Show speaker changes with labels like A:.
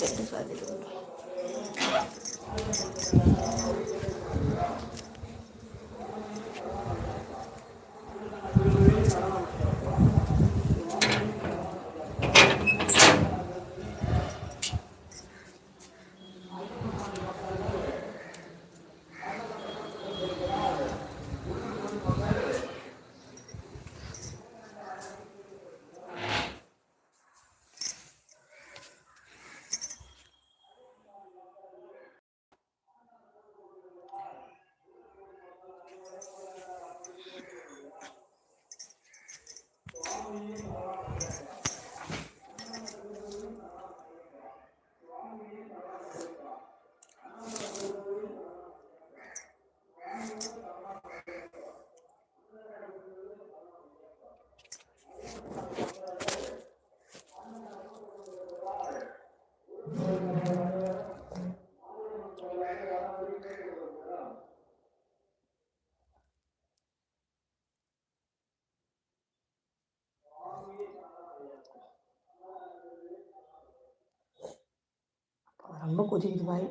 A: 对你说的这种。
B: ரொம்ப கொதிக்குது பாய்.